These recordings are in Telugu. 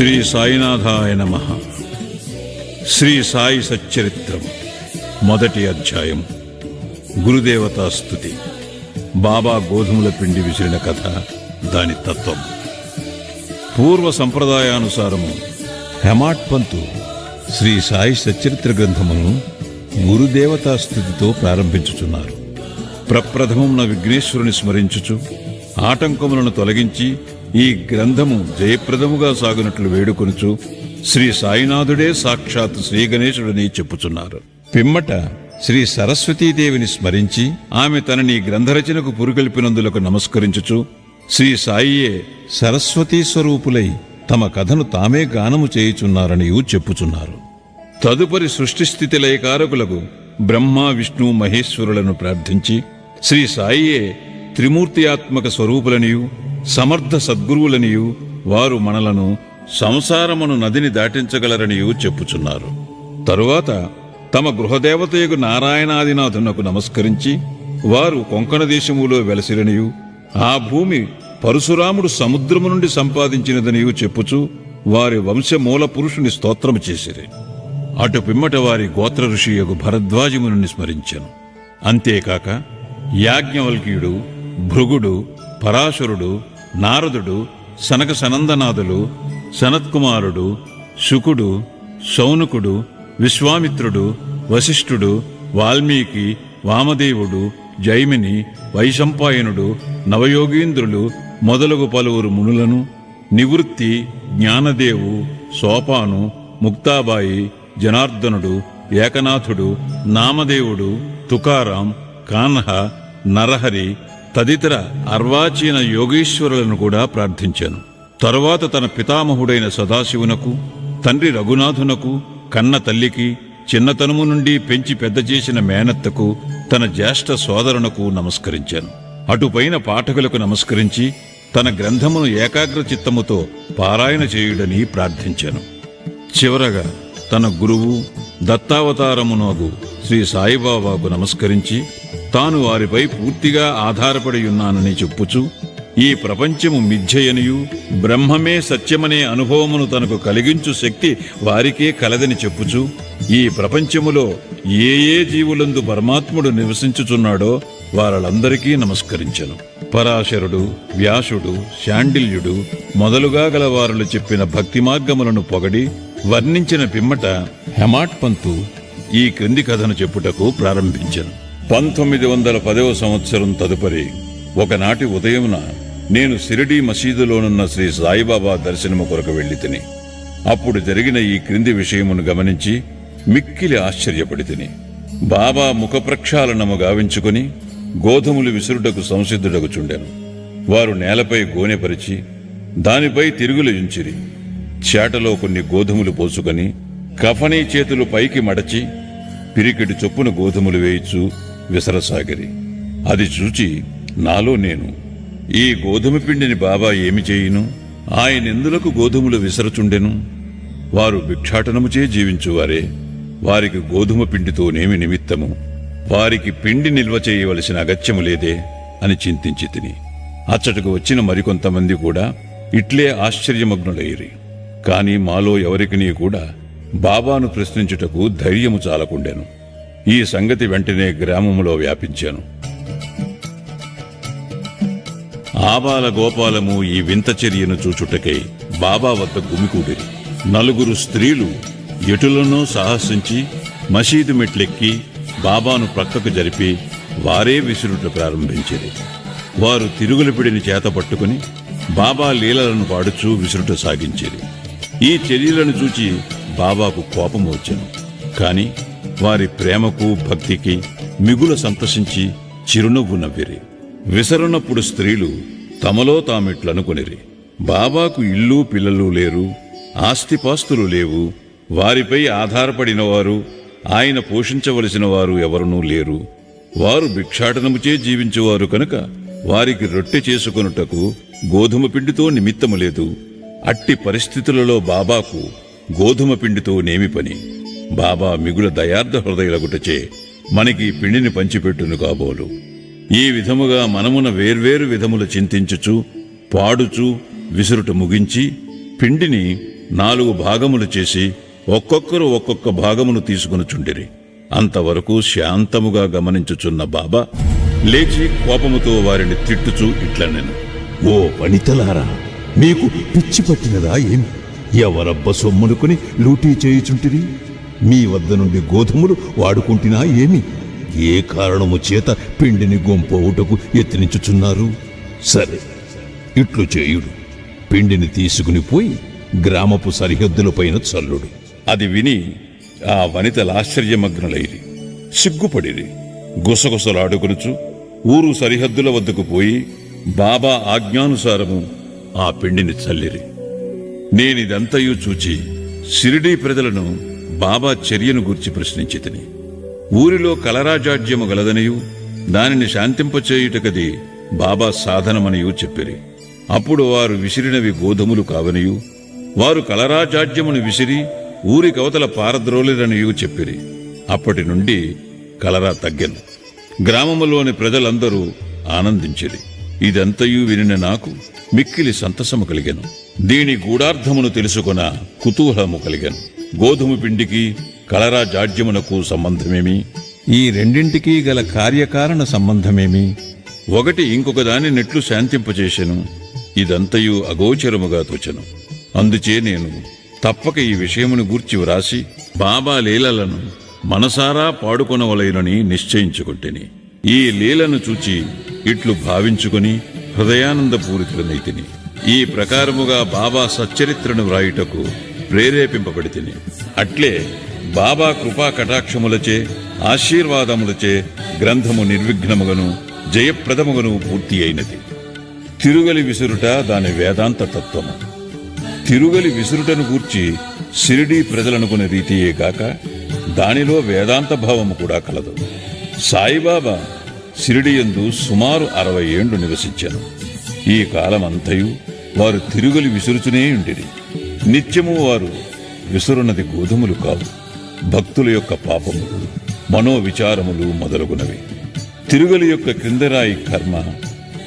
శ్రీ సాయినాథాయ నమ. శ్రీ సాయి సచ్చరిత్రం మొదటి అధ్యాయం. గురుదేవతా స్థుతి బాబా గోధుమల పిండి విసిరిన కథ దాని తత్వం. పూర్వ సంప్రదాయానుసారము హెమాట్ పంతు శ్రీ సాయి సచ్చరిత్ర గ్రంథమును గురుదేవతా స్థుతితో ప్రారంభించుచున్నారు. ప్రప్రథమమున విఘ్నేశ్వరుని స్మరించుచు ఆటంకములను తొలగించి ఈ గ్రంథము జయప్రదముగా సాగునట్లు వేడుకొనుచు శ్రీ సాయినాథుడే సాక్షాత్ శ్రీ గణేశుడని చెప్పుచున్నారు. పిమ్మట శ్రీ సరస్వతీదేవిని స్మరించి ఆమె తనని గ్రంథరచనకు పురుగొల్పినందులకు నమస్కరించుచు శ్రీ సాయియే సరస్వతీ స్వరూపులై తమ కథను తామే గానము చేయుచున్నారనియు చెప్పుచున్నారు. తదుపరి సృష్టి స్థితి లయకారకులకు బ్రహ్మ విష్ణు మహేశ్వరులను ప్రార్థించి శ్రీ సాయియే త్రిమూర్తియాత్మక స్వరూపులనియు సమర్థ సద్గురువులనియు వారు మనలను సంసారమును నదిని దాటించగలరనియు చెప్పుచున్నారు. తరువాత తమ గృహదేవతయగు నారాయణాదినాథునకు నమస్కరించి వారు కొంకణ దేశములో వెలసిరనియు ఆ భూమి పరశురాముడు సముద్రము నుండి సంపాదించినదనియు చెప్పుచు వారి వంశమూల పురుషుని స్తోత్రము చేసిరి. అటు పిమ్మట వారి గోత్ర ఋషియగు భరద్వాజముని స్మరించెను అంతేకాక యాజ్ఞవల్క్యుడు భృగుడు పరాశరుడు నారదుడు సనక సనందనాథులు సనత్కుమారుడు శుకుడు శౌనకుడు విశ్వామిత్రుడు వశిష్ఠుడు వాల్మీకి వామదేవుడు జైమిని వైశంపాయనుడు నవయోగీంద్రులు మొదలగు పలువురు మునులను నివృత్తి జ్ఞానదేవు సోపాను ముక్తాబాయి జనార్దనుడు ఏకనాథుడు నామదేవుడు తుకారాం కాన్హ నరహరి తదితర అర్వాచీన యోగీశ్వరులను కూడా ప్రార్థించాను. తరువాత తన పితామహుడైన సదాశివునకు తండ్రి రఘునాథునకు కన్న తల్లికి చిన్నతనము నుండి పెంచి పెద్ద చేసిన మేనత్తకు తన జ్యేష్ఠ సోదరునకు నమస్కరించాను. అటుపైన పాఠకులకు నమస్కరించి తన గ్రంథమును ఏకాగ్ర చిత్తముతో పారాయణ చేయుడని ప్రార్థించాను. చివరగా తన గురువు దత్తావతారమునగు శ్రీ సాయిబాబాకు నమస్కరించి తాను వారిపై పూర్తిగా ఆధారపడి ఉన్నానని చెప్పుచు ఈ ప్రపంచము మిథ్యయనియు బ్రహ్మమే సత్యమనే అనుభవమును తనకు కలిగించు శక్తి వారికే కలదని చెప్పుచు ఈ ప్రపంచములో ఏ ఏ జీవులందు పరమాత్ముడు నివసించుచున్నాడో వారలందరికీ నమస్కరించను. పరాశరుడు వ్యాసుడు శాండిల్యుడు మొదలుగా గల వారులు చెప్పిన భక్తి మార్గములను పొగడి వర్ణించిన పిమ్మట హెమాట్ పంతు ఈ క్రింది కథను చెప్పుటకు ప్రారంభించను. పంతొమ్మిది వందల పదవ సంవత్సరం తదుపరి ఒకనాటి ఉదయమున నేను సిరిడి మసీదులోనున్న శ్రీ సాయిబాబా దర్శనము కొరకు వెళ్ళి తిని అప్పుడు జరిగిన ఈ క్రింది విషయమును గమనించి మిక్కిలి ఆశ్చర్యపడి తిని బాబా ముఖ ప్రక్షాళనము గావించుకుని గోధుమలు విసురుటకు సంసిద్ధుడకు చుండెను. వారు నేలపై గోనెపరిచి దానిపై తిరుగులు ఉంచిరి చేటలో కొన్ని గోధుమలు పోసుకొని కఫనీ చేతులు పైకి మడచి పిరికిటి చొప్పున గోధుమలు వేయిచు విసరసాగిరి. అది చూచి నాలో నేను ఈ గోధుమ పిండిని బాబా ఏమి చేయును? ఆయనెందులకు గోధుమలు విసరచుండెను? వారు భిక్షాటనముచే జీవించువారే. వారికి గోధుమ పిండితోనేమి నిమిత్తము? వారికి పిండి నిల్వ చేయవలసిన అగత్యము లేదే అని చింతించి తిని. అచ్చటకు వచ్చిన మరికొంతమంది కూడా ఇట్లే ఆశ్చర్యమగ్నులయ్యిరి కాని మాలో ఎవరికినీ కూడా బాబాను ప్రశ్నించుటకు ధైర్యము చాలకుండెను. ఈ సంగతి వెంటనే గ్రామములో వ్యాపించాను. ఆబాల గోపాలము ఈ వింత చర్యను చూచుటకై బాబా వద్ద గుమికూడిరి. నలుగురు స్త్రీలు ఎటులనో సాహసించి మసీదు మెట్లెక్కి బాబాను ప్రక్కకు జరిపి వారే విసురుట ప్రారంభించింది వారు తిరుగులపిడిని చేత పట్టుకుని బాబా లీలలను పాడుచూ విసురుట సాగించేది ఈ చర్యలను చూచి బాబాకు కోపం వచ్చాను కాని వారి ప్రేమకు భక్తికి మిగుల సంతసించి చిరునవ్వు నవ్విరి. విసరున్నప్పుడు స్త్రీలు తమలో తామిట్లనుకొనిరి. బాబాకు ఇల్లు పిల్లలు లేరు ఆస్తిపాస్తులు లేవు వారిపై ఆధారపడినవారు ఆయన పోషించవలసిన వారు ఎవరునూ లేరు. వారు భిక్షాటనముచే జీవించేవారు కనుక వారికి రొట్టె చేసుకొనుటకు గోధుమ పిండితో నిమిత్తము లేదు. అట్టి పరిస్థితులలో బాబాకు గోధుమ పిండితో నేమి పని. బాబా మిగుల దయార్థ హృదయులగుటచే మనకి పిండిని పంచిపెట్టును కాబోలు. ఈ విధముగా మనమున వేర్వేరు విధములు చింతించుచు పాడుచు విసురుట ముగించి పిండిని నాలుగు భాగములు చేసి ఒక్కొక్కరు ఒక్కొక్క భాగమును తీసుకునుచుండిరి. అంతవరకు శాంతముగా గమనించుచున్న బాబా లేచి కోపముతో వారిని తిట్టుచూ ఇట్లనెను. ఓ వనితలారా మీకు పిచ్చి పట్టినదా ఏమి? ఎవరబ్బ సొమ్మునుకుని లూటీ చేయుచుంటిరి? మీ వద్ద నుండి గోధుమలు వాడుకుంటున్నా ఏమి? ఏ కారణము చేత పిండిని గొంపోవుటకు యత్నించుచున్నారు సరే ఇట్లు చేయుడు. పిండిని తీసుకుని పోయి గ్రామపు సరిహద్దులపైన చల్లుడు. అది విని ఆ వనితలు ఆశ్చర్యమగ్నులైరి. సిగ్గుపడిరి. గుసగుసలాడుకునుచు ఊరు సరిహద్దుల వద్దకు పోయి బాబా ఆజ్ఞానుసారము ఆ పిండిని చల్లిరి. నేనిదంతయు చూచి సిరిడీ ప్రజలను బాబా చర్యను గూర్చి ప్రశ్నించి తిని ఊరిలో కలరాజాడ్యము గలదనియు దానిని శాంతింపచేయుటకది బాబా సాధనమనియు చెప్పిరి. అప్పుడు వారు విసిరినవి గోధుమలు కావనియు వారు కలరాజాడ్యమును విసిరి ఊరి కవతల పారద్రోలిరనియు చెప్పిరి. అప్పటి నుండి కలరా తగ్గెను. గ్రామములోని ప్రజలందరూ ఆనందించిరి. ఇదంతయు వినిన నాకు మిక్కిలి సంతసము కలిగెను. దీని గూఢార్థమును తెలుసుకొన కుతూహలము కలిగెను. గోధుమ పిండికి కలరా జాడ్యమునకు సంబంధమేమి? ఈ రెండింటికి గల కార్యకారణ సంబంధమేమి? ఒకటి ఇంకొక దాని నెట్లు శాంతింపచేసెను. ఇదంతయు అగోచరముగా తోచెను. అందుచే నేను తప్పక ఈ విషయమును గూర్చి వ్రాసి బాబా లీలలను మనసారా పాడుకొనవలెనని నిశ్చయించుకుంటేని. ఈ లీలను చూచి ఇట్లు భావించుకొని హృదయానందపూరితులనైతిని. ఈ ప్రకారముగా బాబా సచ్చరిత్రను వ్రాయుటకు ప్రేరేపింపబడితిని. అట్లే బాబా కృపా కటాక్షములచే ఆశీర్వాదములచే గ్రంథము నిర్విఘ్నముగను జయప్రదముగను పూర్తి అయినది. తిరుగలి విసురుట దాని వేదాంత తత్వము. తిరుగలి విసురుటను గూర్చి సిరిడీ ప్రజలనుకునే రీతియే కాక దానిలో వేదాంత భావము కూడా కలదు. సాయిబాబా సిరిడియందు సుమారు అరవై ఏండ్లు నివసించాను. ఈ కాలమంతయు వారు తిరుగలి విసురుచునే ఉండిరి. నిత్యము వారు విసురున్నది గోధుమలు కావు. భక్తుల యొక్క పాపములు మనోవిచారములు మొదలగునవి. తిరుగలి యొక్క క్రిందరాయి కర్మ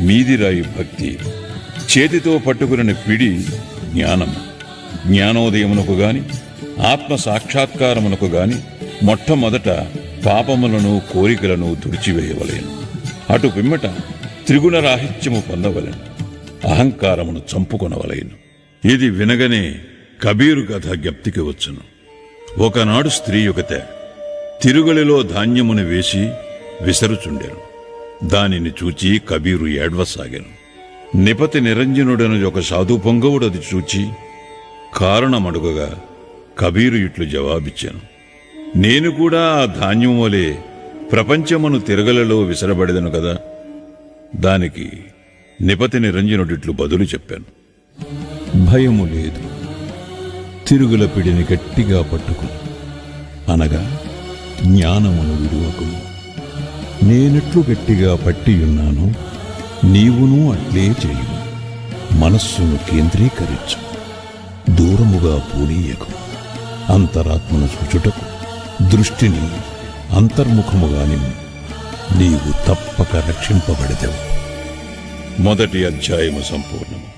మీదిరాయి భక్తి చేతితో పట్టుకుని పిడి జ్ఞానం. జ్ఞానోదయమునకు గాని ఆత్మ సాక్షాత్కారమునకు గాని మొట్టమొదట పాపములను కోరికలను తుడిచివేయవలేను. అటు పిమ్మట త్రిగుణ రాహిత్యము పొందవలెను. అహంకారమును చంపుకొనవలెను. ఇది వినగనే కబీరు కథ జ్ఞప్తికి వచ్చును. ఒకనాడు స్త్రీ యుగత తిరుగలిలో ధాన్యమును వేసి విసరుచుండెను. దానిని చూచి కబీరు ఏడ్వసాగాను. నిపతి నిరంజనుడను ఒక సాధు పొంగవుడది చూచి కారణమడుగగా కబీరు ఇట్లు జవాబిచ్చాను. నేను కూడా ఆ ధాన్యం వలె ప్రపంచమును తిరగలలో విసరబడెదను కదా? దానికి నిపతి నిరంజనుడిట్లు బదులు చెప్పాను. భయము లేదు. తిరుగుల పిడిని గట్టిగా పట్టుకుని అనగా జ్ఞానమును విడువకుము నేనెట్లు గట్టిగా పట్టియున్నాను నీవును అట్లే చేయు. మనస్సును కేంద్రీకరించు. దూరముగా పూనీయకు. అంతరాత్మను చూచుటకు. దృష్టిని అంతర్ముఖముగా నిమ్ము నీవు తప్పక రక్షింపబడదవు. మొదటి అధ్యాయము సంపూర్ణము.